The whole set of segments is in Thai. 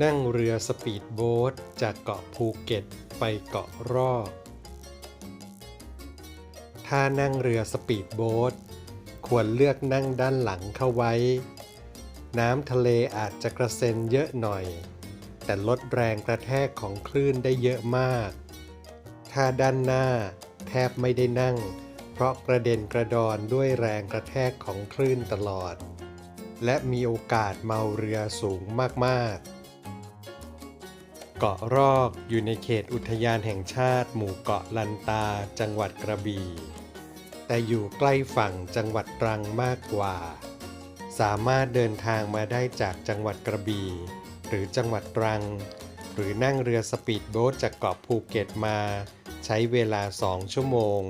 นั่งเรือสปีดโบ๊ทจากเกาะภูเก็ตไปเกาะรอก ถ้านั่งเรือสปีดโบ๊ทควรเลือกนั่งด้านหลังเข้าไว้ น้ำทะเลอาจจะกระเซ็นเยอะหน่อย แต่ลดแรงกระแทกของคลื่นได้เยอะมาก ถ้าด้านหน้าแทบไม่ได้นั่ง เพราะกระเด็นกระดอนด้วยแรงกระแทกของคลื่นตลอด และมีโอกาสเมาเรือสูงมากๆ เกาะรอกอยู่ในเขตอุทยานแห่งชาติ หมู่เกาะลันตา จังหวัดกระบี่ แต่อยู่ใกล้ฝั่งจังหวัดตรังมากกว่า สามารถเดินทางมาได้จากจังหวัดกระบี่ หรือจังหวัดตรัง หรือนั่งเรือสปีดโบ๊ทจากเกาะภูเก็ตมา ใช้เวลาสองชั่วโมง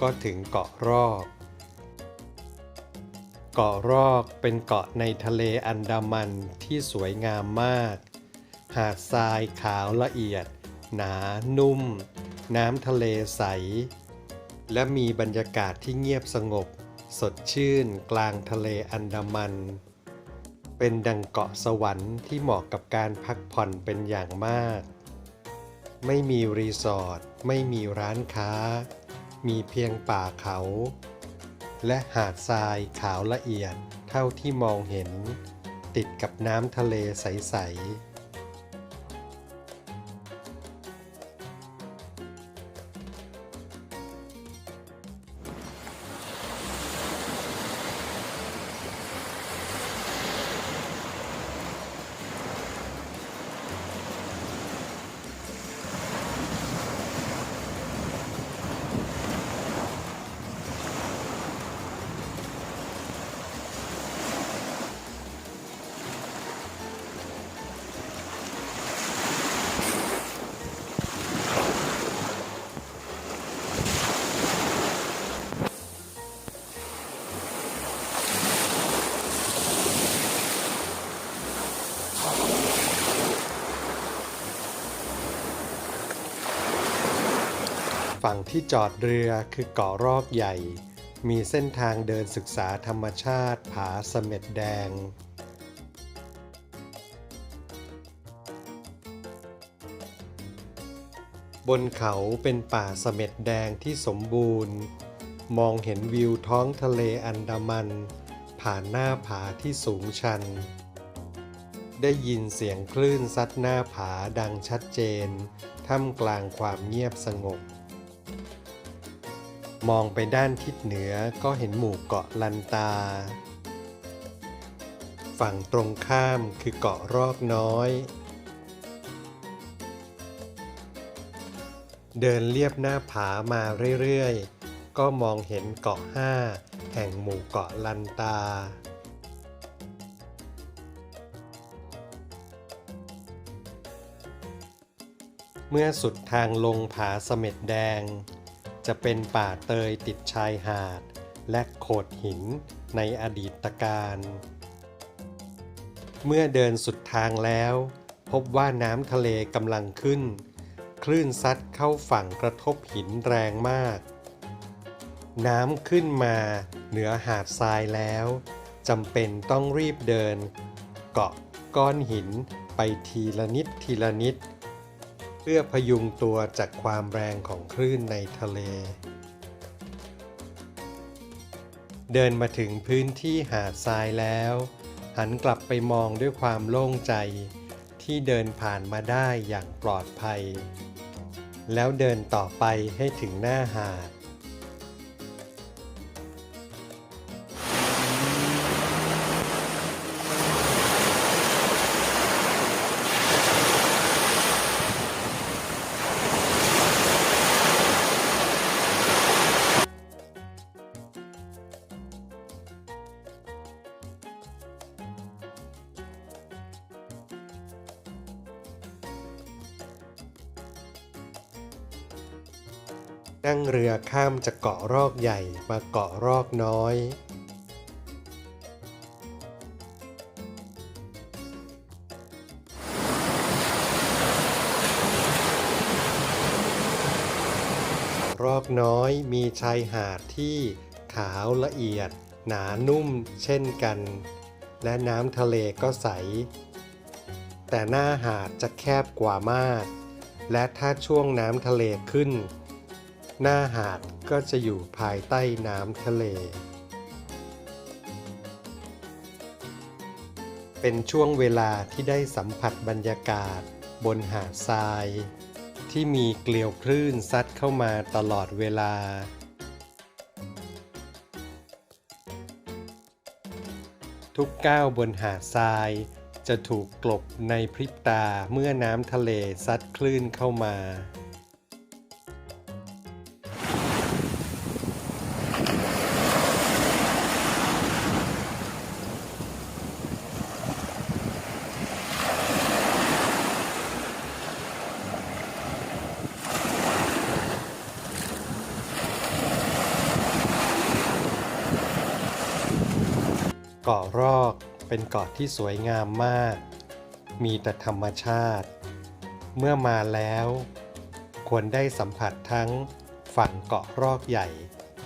ก็ถึงเกาะรอกเกาะรอกเป็นเกาะในทะเลอันดามันที่สวยงามมาก หาดทรายขาวละเอียด หนานุ่ม น้ำทะเลใส และมีบรรยากาศที่เงียบสงบ สดชื่นกลางทะเลอันดามัน เป็นดังเกาะสวรรค์ที่เหมาะกับการพักผ่อนเป็นอย่างมาก ไม่มีรีสอร์ทไม่มีร้านค้า มีเพียงป่าเขา และหาดทรายขาวละเอียดเท่าที่มองเห็น ติดกับน้ำทะเลใส ๆ ฝั่งที่จอดเรือคือเกาะรอกใหญ่ มีเส้นทางเดินศึกษาธรรมชาติผาเสม็ดแดง บนเขาเป็นป่าเสม็ดแดงที่สมบูรณ์ มองเห็นวิวท้องทะเลอันดามัน ผ่านหน้าผาที่สูงชัน ได้ยินเสียงคลื่นซัดหน้าผาดังชัดเจนท่ามกลางความเงียบสงบ มองไปด้านทิศเหนือก็เห็นหมู่เกาะลันตา ฝั่งตรงข้ามคือเกาะรอกน้อย เดินเลียบหน้าผามาเรื่อยๆ ก็มองเห็นเกาะห้าแห่งหมู่เกาะลันตาเมื่อสุดทางลงผาเสม็ดแดง จะเป็นป่าเตยติดชายหาด และโขดหินในอดีตการ เมื่อเดินสุดทางแล้ว พบว่าน้ำทะเลกำลังขึ้น คลื่นซัดเข้าฝั่งกระทบหินแรงมาก น้ำขึ้นมาเหนือหาดทรายแล้วจำเป็นต้องรีบเดิน เกาะก้อนหินไปทีละนิดทีละนิด เพื่อพยุงตัวจากความแรงของคลื่นในทะเล เดินมาถึงพื้นที่หาดทรายแล้ว หันกลับไปมองด้วยความโล่งใจ ที่เดินผ่านมาได้อย่างปลอดภัย แล้วเดินต่อไปให้ถึงหน้าหาด นั่งเรือข้ามจากเกาะรอกใหญ่มาเกาะรอกน้อย รอกน้อยมีชายหาดที่ขาวละเอียด หนานุ่มเช่นกัน และน้ำทะเลก็ใส แต่หน้าหาดจะแคบกว่ามาก และถ้าช่วงน้ำทะเลขึ้น หน้าหาดก็จะอยู่ภายใต้น้ำทะเล เป็นช่วงเวลาที่ได้สัมผัสบรรยากาศบนหาดทราย ที่มีเกลียวคลื่นซัดเข้ามาตลอดเวลา ทุกก้าวบนหาดทรายจะถูกกลบในพริบตาเมื่อน้ำทะเลซัดคลื่นเข้ามา เกาะรอกเป็นเกาะที่สวยงามมาก มีแต่ธรรมชาติ เมื่อมาแล้ว ควรได้สัมผัสทั้งฝั่งเกาะรอกใหญ่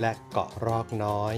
และเกาะรอกน้อย